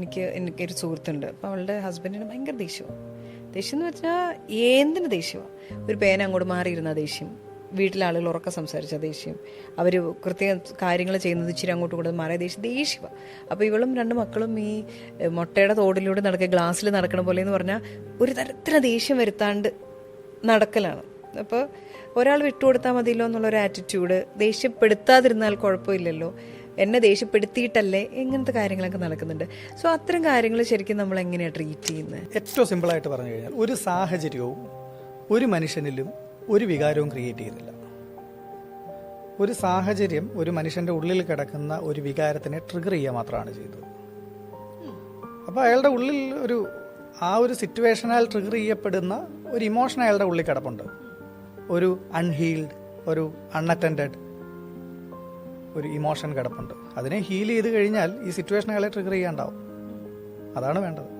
എനിക്ക് എനിക്കൊരു സുഹൃത്തുണ്ട്. അപ്പോൾ അവളുടെ ഹസ്ബൻഡിന് ഭയങ്കര ദേഷ്യമാണ് ദേഷ്യം എന്ന് വെച്ചാൽ എന്തിന് ദേഷ്യമാണ് ഒരു പേന അങ്ങോട്ട് മാറിയിരുന്ന ദേഷ്യം. വീട്ടിലെ ആളുകൾ ഉറക്കം സംസാരിച്ച ദേഷ്യം. അവർ കൃത്യ കാര്യങ്ങൾ ചെയ്യുന്നത് ഇച്ചിരി അങ്ങോട്ടും കൂടെ മാറിയ ദേഷ്യം. ദേഷ്യമാണ് അപ്പോൾ ഇവളും രണ്ട് മക്കളും ഈ മുട്ടയുടെ തോടിലൂടെ നടക്കുക ഗ്ലാസ്സിൽ നടക്കണ പോലെ എന്ന് പറഞ്ഞാൽ ഒരു തരത്തിലെ ദേഷ്യം വരുത്താണ്ട് നടക്കലാണ്. അപ്പോൾ ഒരാൾ വിട്ടുകൊടുത്താൽ മതിയല്ലോ എന്നുള്ളൊരു ആറ്റിറ്റ്യൂഡ് ദേഷ്യപ്പെടുത്താതിരുന്നാൽ കുഴപ്പമില്ലല്ലോ. എന്നെ ദേഷ്യപ്പെടുത്തിയിട്ടല്ലേ? എങ്ങനത്തെ കാര്യങ്ങളൊക്കെ നടക്കുന്നുണ്ട്. സോ അത്തരം കാര്യങ്ങൾ ശരിക്കും നമ്മൾ എങ്ങനെയാണ് ട്രീറ്റ് ചെയ്യുന്നത് ഏറ്റവും സിമ്പിളായിട്ട് പറഞ്ഞു കഴിഞ്ഞാൽ ഒരു സാഹചര്യവും ഒരു മനുഷ്യനിലും ഒരു വികാരവും ക്രിയേറ്റ് ചെയ്യുന്നില്ല. ഒരു സാഹചര്യം ഒരു മനുഷ്യന്റെ ഉള്ളിൽ കിടക്കുന്ന ഒരു വികാരത്തിനെ ട്രിഗർ ചെയ്യുക മാത്രമാണ് ചെയ്തത്. അപ്പോൾ അയാളുടെ ഉള്ളിൽ ഒരു ആ ഒരു സിറ്റുവേഷനാൽ ട്രിഗർ ചെയ്യപ്പെടുന്ന ഒരു ഇമോഷൻ അയാളുടെ ഉള്ളിൽ കിടപ്പുണ്ട്. ഒരു അൺഹീൽഡ് ഒരു അൺഅറ്റൻഡഡ് ഒരു ഇമോഷൻ കിടപ്പുണ്ട്. അതിനെ ഹീൽ ചെയ്ത് കഴിഞ്ഞാൽ ഈ സിറ്റുവേഷൻ അയാളെ ട്രിഗർ ചെയ്യാണ്ടാവും. അതാണ് വേണ്ടത്.